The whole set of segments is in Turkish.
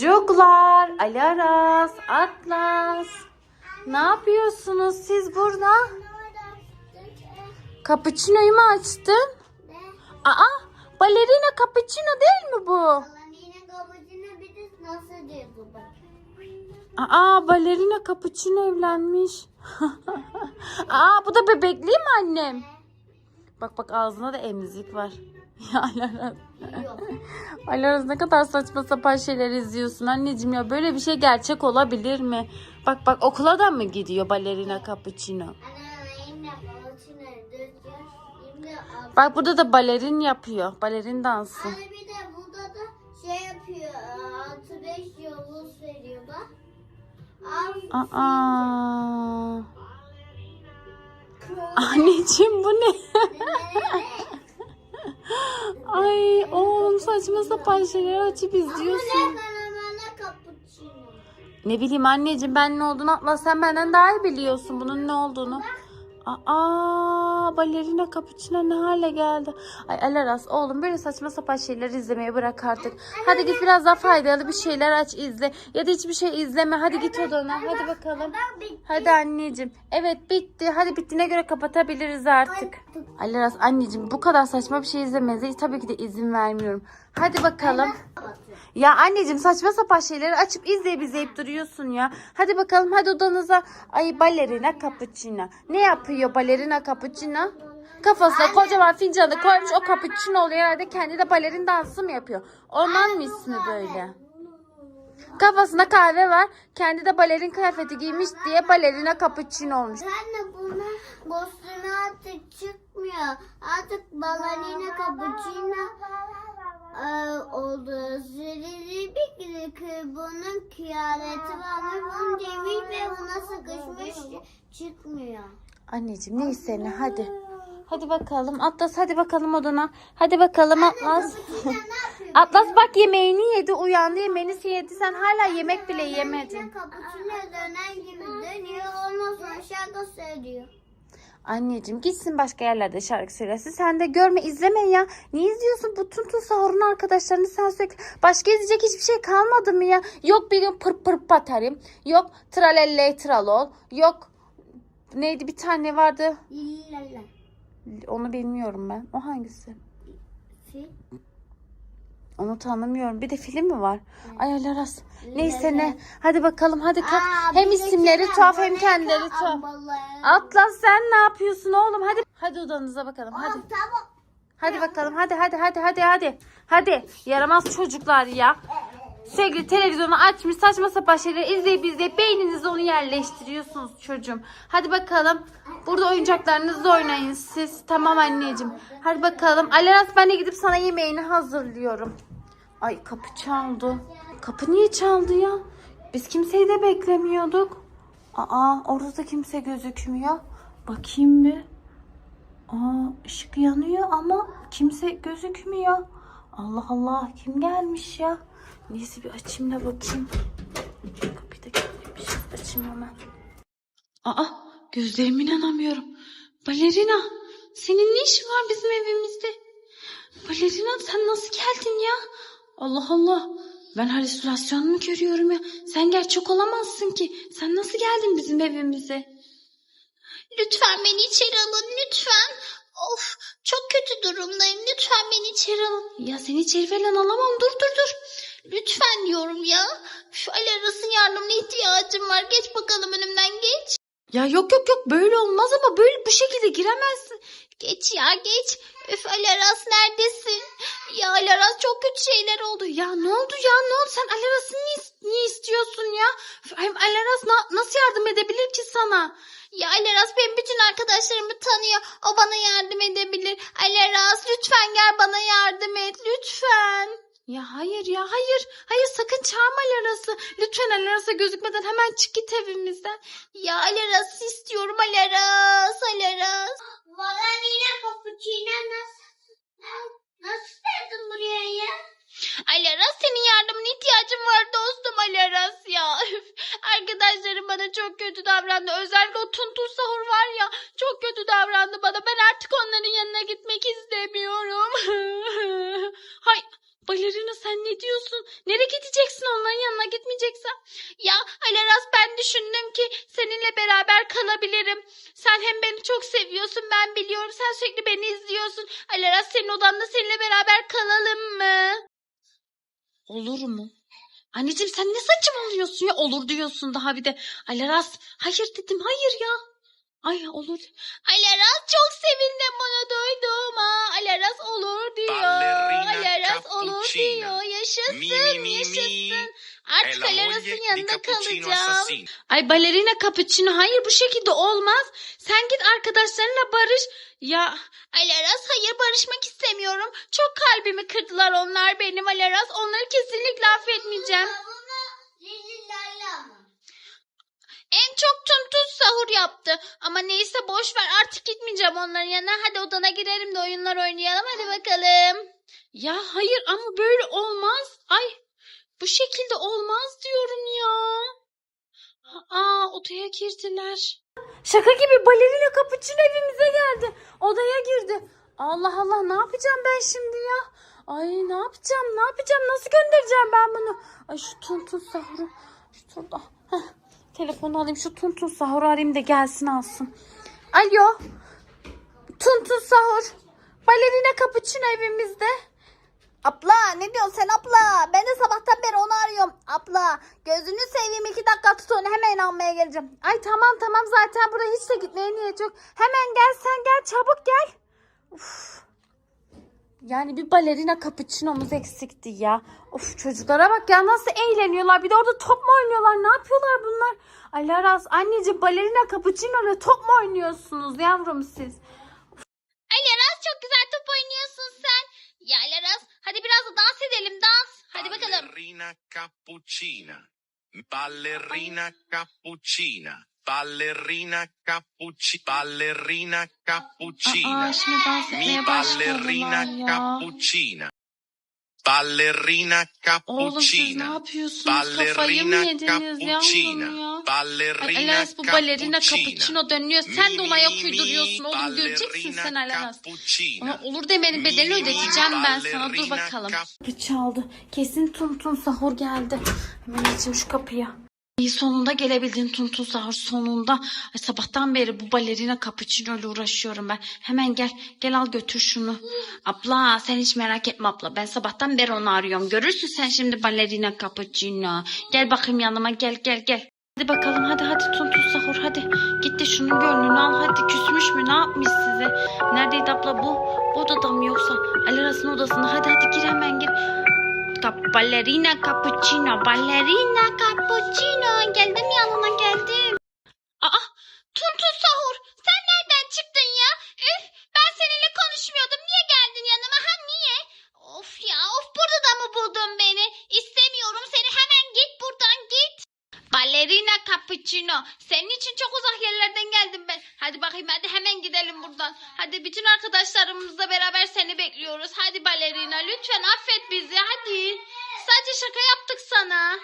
Çocuklar, Alaras, Atlas. Ne yapıyorsunuz siz burada? Cappuccino'yu mu açtın? Aa, balerina cappuccino değil mi bu? Aa, balerina cappuccino evlenmiş. Aa, bu da bebekli mi annem? Bak bak ağzına da emzik var. Ya Alaras. Alaras ne kadar saçma sapan şeyler izliyorsun anneciğim ya. Böyle bir şey gerçek olabilir mi? Bak bak okula da mı gidiyor balerina cappuccino? Bak burada da balerin yapıyor. Balerin dansı. Anne bir de burada da şey yapıyor. 6-5 yıldız veriyor bak. Aa. Anneciğim bu ne? Ay oğlum saçma sapan şeyler açıp izliyorsun. Ne bileyim anneciğim ben ne olduğunu Atlas sen benden daha iyi biliyorsun bunun ne olduğunu. Aa balerina cappuccino ne hale geldi. Ay Alaras oğlum böyle saçma sapan şeyler izlemeyi bırak artık. Hadi git biraz daha faydalı bir şeyler aç izle. Ya da hiçbir şey izleme. Hadi git odana. Hadi bakalım. Hadi anneciğim. Evet bitti. Hadi bittiğine göre kapatabiliriz artık. Alaras anneciğim bu kadar saçma bir şey izlemenize tabii ki de izin vermiyorum. Hadi bakalım. Ya anneciğim saçma sapan şeyleri açıp izleyip izleyip duruyorsun ya. Hadi bakalım hadi odanıza. Ay balerina cappuccino. Ne yapıyor balerina cappuccino? Kafasına kocaman fincanı koymuş o cappuccino oluyor herhalde kendi de balerin dansı mı yapıyor? Ondan mı ismi böyle? Kafasında kahve var. Kendi de balerin kıyafeti giymiş diye balerina cappuccino olmuş. Anne buna bostonu artık çıkmıyor. Artık balerina cappuccino oldu. Zirili bir kı- bunun kıyafeti varmış. Bunun demiş ve buna sıkışmış çıkmıyor. Anneciğim neyse ne hadi. Hadi bakalım Atlas hadi bakalım odana. Hadi bakalım Atlas. Atlas bak yemeğini yedi uyandı yemeğini yedi sen hala yemek bile yemedin. Cappuccino dönen gibi dönüyor. Ondan sonra şarkı söylüyor. Anneciğim gitsin başka yerlerde şarkı söylesin. Sen de görme izleme ya. Niye izliyorsun bu tun tun sahurun arkadaşlarını sen sürekli. Başka izleyecek hiçbir şey kalmadı mı ya? Yok bir gün pır pır paterim. Yok tralelle tralol. Yok neydi bir tane vardı. İllala. Onu bilmiyorum ben. O hangisi? Fil. Onu tanımıyorum. Bir de film mi var? Ay Alaras. Neyse ne. Hadi bakalım hadi kalk. Aa, hem isimleri tuhaf hem kendileri tuhaf. Atlas sen ne yapıyorsun oğlum? Hadi hadi odanıza bakalım. Hadi. Tamam. Hadi bakalım. Hadi hadi hadi hadi hadi. Hadi. Yaramaz çocuklar ya. Sürekli televizyonu açmış saçma sapan şeyler izleyip izleyip beyninizde onu yerleştiriyorsunuz çocuğum. Hadi bakalım. Burada oyuncaklarınızla oynayın siz. Tamam anneciğim. Hadi bakalım. Alaras ben de gidip sana yemeğini hazırlıyorum. Ay kapı çaldı. Kapı niye çaldı ya? Biz kimseyi de beklemiyorduk. Aa orada da kimse gözükmüyor. Bakayım bir. Aa ışık yanıyor ama kimse gözükmüyor. Allah Allah kim gelmiş ya? Neyse bir açayım da bakayım. Kapıyı da kilitlemişiz. Açayım hemen. Aa gözlerime inanamıyorum. Balerina senin ne işin var bizim evimizde? Balerina sen nasıl geldin ya? Allah Allah. Ben halüsinasyon mu görüyorum ya? Sen gerçek olamazsın ki. Sen nasıl geldin bizim evimize? Lütfen beni içeri alın lütfen. Of çok kötü durumdayım. Lütfen beni içeri alın. Ya seni içeri falan alamam. Dur dur dur. Lütfen diyorum ya. Şu Ali Aras'ın yardımına ihtiyacım var. Geç bakalım önümden geç. Ya yok yok yok böyle olmaz ama böyle bu şekilde giremezsin. Geç ya geç. Öf Ali Aras neredesin? Ya Ali Aras çok kötü şeyler oldu. Ya ne oldu ya ne oldu sen Alaras'ı niye, niye istiyorsun ya? Hem Alaras na- nasıl yardım edebilir ki sana? Ya Ali Aras benim bütün arkadaşlarımı tanıyor. O bana yardım edebilir. Ali Aras lütfen gel bana yardım et. Lütfen. Ya hayır ya hayır. Hayır sakın çağırma Alaras'ı. Lütfen Alaras'a gözükmeden hemen çık git evimizden. Ya Ali Aras'ı istiyorum Ali Aras. Ali Aras. Valenina cappuccino nasıl? Nasıl geldin buraya ya? Ali Aras senin yardımına ihtiyacım var dostum Ali Aras ya. Arkadaşlarım bana çok kötü davrandı. Özellikle o Tuntur Sahur var ya çok kötü davrandı bana. Ben artık onların yanına gitmek istemiyorum. Hay balerina sen ne diyorsun? Nereye gideceksin onların yanına? gitmeyeceksem. Ya Alaras ben düşündüm ki seninle beraber kalabilirim. Sen hem beni çok seviyorsun ben biliyorum. Sen sürekli beni izliyorsun. Alaras senin odanda seninle beraber kalalım mı? Olur mu? Anneciğim sen ne saçmalıyorsun ya? Olur diyorsun daha bir de. Alaras hayır dedim hayır ya. Ay olur. Alaras çok sevindim bunu duyduğuma. Alaras olur diyor. Ballerina Alaras olur cappuccina. diyor. Yaşasın Mi mi mi yaşasın. mi. Artık di yanında kalacağım. Ay balerina cappuccino hayır bu şekilde olmaz. Sen git arkadaşlarınla barış. Ya Alaras hayır barışmak istemiyorum. Çok kalbimi kırdılar onlar benim Alaras. Onları kesinlikle affetmeyeceğim. En çok tuntuz sahur yaptı. Ama neyse boş ver artık gitmeyeceğim onların yanına. Hadi odana girelim de oyunlar oynayalım hadi bakalım. Ya hayır ama böyle olmaz. Ay bu şekilde olmaz diyorum ya. Aa odaya girdiler. Şaka gibi balerina kapıçın evimize geldi. Odaya girdi. Allah Allah ne yapacağım ben şimdi ya? Ay ne yapacağım ne yapacağım nasıl göndereceğim ben bunu? Ay şu tuntun sahuru. Şu turda. Heh, telefonu alayım şu tuntun sahuru arayayım da gelsin alsın. Alo. Tuntun sahur. Balerina kapıçın evimizde. Abla ne diyorsun sen abla? Ben de sabahtan beri onu arıyorum. Abla gözünü seveyim iki dakika tut onu hemen almaya geleceğim. Ay tamam tamam zaten buraya hiç de gitmeye niyet yok. Hemen gel sen gel çabuk gel. Uf. Yani bir balerina cappuccino'muz eksikti ya. Of çocuklara bak ya nasıl eğleniyorlar. Bir de orada top mu oynuyorlar? Ne yapıyorlar bunlar? Alaraz anneciğim balerina cappuccino ile top mu oynuyorsunuz yavrum siz? Alaras çok güzel top oynuyorsun sen. Ya Alaras hadi biraz da dans edelim dans. Hadi bakalım. Ballerina cappuccina. Ballerina cappuccina. Ballerina cappuccina. Ballerina cappuccina. Aa şimdi dans etmeye Mi başladılar ballerina ya. cappuccina. Ballerina Oğlum siz ne cappuccina. yapıyorsunuz? Kafayı mı Ballerina yediniz yavrum cappuccina. ya? Ay Ballerina Alaras bu cappuccina. cappuccino dönüyor. Sen de ona ayak uyduruyorsun oğlum göreceksin sen Alaras. Ona olur demenin bedelini ödeteceğim ben sana dur bakalım. Kapı çaldı. Kesin Tuntun sahur geldi. Hemen açayım şu kapıyı. İyi sonunda gelebildin Tuntun Sahur sonunda. Ay, sabahtan beri bu balerina cappuccino ile uğraşıyorum ben. Hemen gel gel al götür şunu. Abla sen hiç merak etme abla. Ben sabahtan beri onu arıyorum. Görürsün sen şimdi balerina cappuccino. Gel bakayım yanıma gel gel gel. Hadi bakalım hadi hadi Tuntun Sahur hadi. Git de şunun gönlünü al hadi. Küsmüş mü ne yapmış size? Neredeydi abla bu? Bu odada mı yoksa? Alaras'ın odasında. Hadi hadi gir hemen gir. Kap- Ballerina cappuccino, ballerina cappuccino. Geldim yanına geldim. Aa, Tuntun Sahur, sen nereden çıktın ya? Üf, ben seninle konuşmuyordum. Niye geldin yanıma? Ha niye? Of ya, of burada da mı buldun beni? İstemiyorum seni. Hemen git buradan git. Ballerina cappuccino. Senin için çok uzak yerlerden geldim ben. Hadi bakayım hadi hemen. Hadi bütün arkadaşlarımızla beraber seni bekliyoruz. Hadi ballerina lütfen affet bizi hadi. Sadece şaka yaptık sana.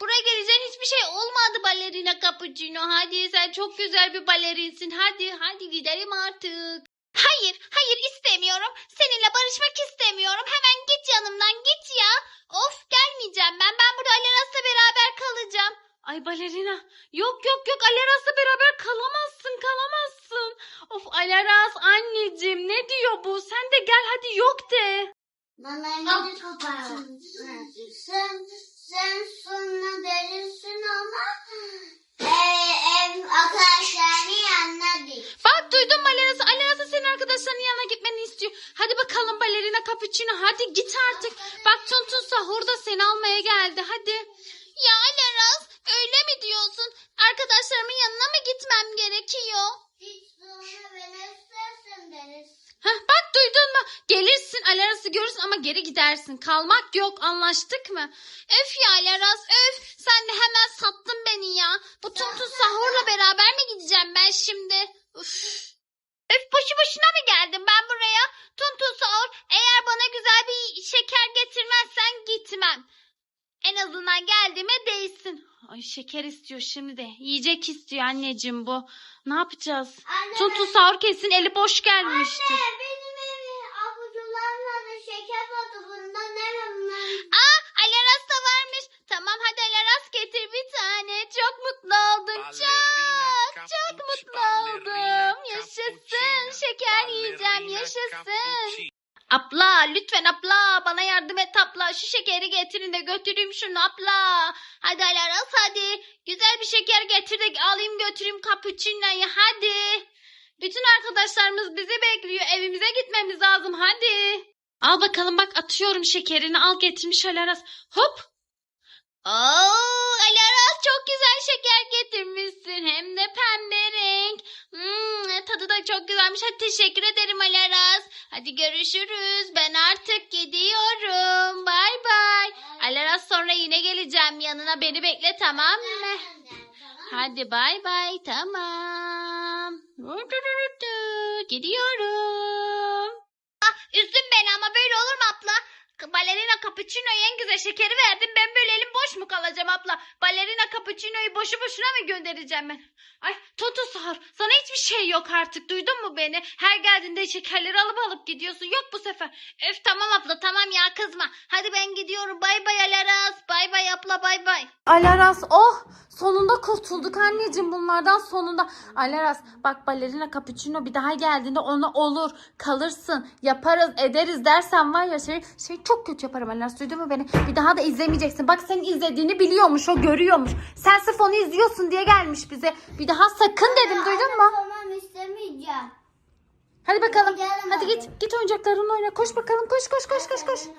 Buraya geleceğin hiçbir şey olmadı ballerina cappuccino. Hadi sen çok güzel bir balerinsin. Hadi hadi gidelim artık. Hayır hayır istemiyorum. Seninle barışmak istemiyorum. Hemen git yanımdan git ya. Of gelmeyeceğim ben. Ben burada Alaras'la beraber kalacağım. Ay balerina. Yok yok yok Alaras'la beraber kalamazsın kalamazsın. Of Alaras anneciğim ne diyor bu? Sen de gel hadi yok de. Malarını kapatsın. Sen, sen sonra derisin ama eee ev arkadaşlarının yanına değil. Bak duydun mu Alaras'ı? Alaras'ı senin arkadaşlarının yanına gitmeni istiyor. Hadi bakalım balerina cappuccino hadi git artık. Bak Tuntun Sahur da seni almaya geldi hadi. Ya Alaras öyle mi diyorsun? Arkadaşlarımın yanına mı gitmem gerekiyor? Hiç beni istersen deriz. Heh, bak duydun mu? Gelirsin Alaras'ı görürsün ama geri gidersin. Kalmak yok anlaştık mı? Öf ya Alaras öf. şeker istiyor şimdi de. Yiyecek istiyor anneciğim bu. Ne yapacağız? Anne, Tuntu sahur kesin eli boş gelmiştir. Anne benim evim avucularla da şeker oldu. Bundan ne bundan? Ah, Aa Alaras da varmış. Tamam hadi Alaras getir bir tane. Çok mutlu oldum. Çok çok mutlu oldum. Yaşasın şeker yiyeceğim yaşasın lütfen abla bana yardım et abla. Şu şekeri getirin de götüreyim şunu abla. Hadi Alaras hadi. Güzel bir şeker getir de alayım götüreyim cappuccino'yu hadi. Bütün arkadaşlarımız bizi bekliyor. Evimize gitmemiz lazım hadi. Al bakalım bak atıyorum şekerini al getirmiş Alaras. Hop. Oo, Alaras çok güzel şeker getirmişsin. Hem de pembe renk. Hmm, tadı da çok güzelmiş. Hadi teşekkür ederim Alaras. Hadi görüşürüz. Ben artık gidiyorum. Bay bay. Alaras sonra yine geleceğim yanına. Beni bekle tamam mı? Hadi bay bay tamam. Gidiyorum. Ah, üzdün beni ama böyle olur mu abla? Balerina cappuccino'ya en güzel şekeri verdim. Ben böyle elim boş mu kalacağım abla? Balerina cappuccino'yu boşu boşuna mı göndereceğim ben? Ay Toto Sahur sana hiçbir şey yok artık duydun mu beni? Her geldiğinde şekerleri alıp alıp gidiyorsun. Yok bu sefer. Öf tamam abla tamam ya kızma. Hadi ben gidiyorum. Bay bay Alaras. Bay bay abla bay bay. Alaras oh sonunda kurtulduk anneciğim bunlardan sonunda. Alaras bak balerina cappuccino bir daha geldiğinde ona olur kalırsın yaparız ederiz dersen var ya şey, şey çok kötü yaparım Alaras duydun mu beni? Bir daha da izlemeyeceksin. Bak senin izlediğini biliyormuş o görüyormuş. Sen sırf onu izliyorsun diye gelmiş bize. Bir daha sakın dedim duydun mu? Tamam istemeyeceğim. Hadi bakalım hadi git git oyuncaklarınla oyna koş bakalım koş koş koş koş koş.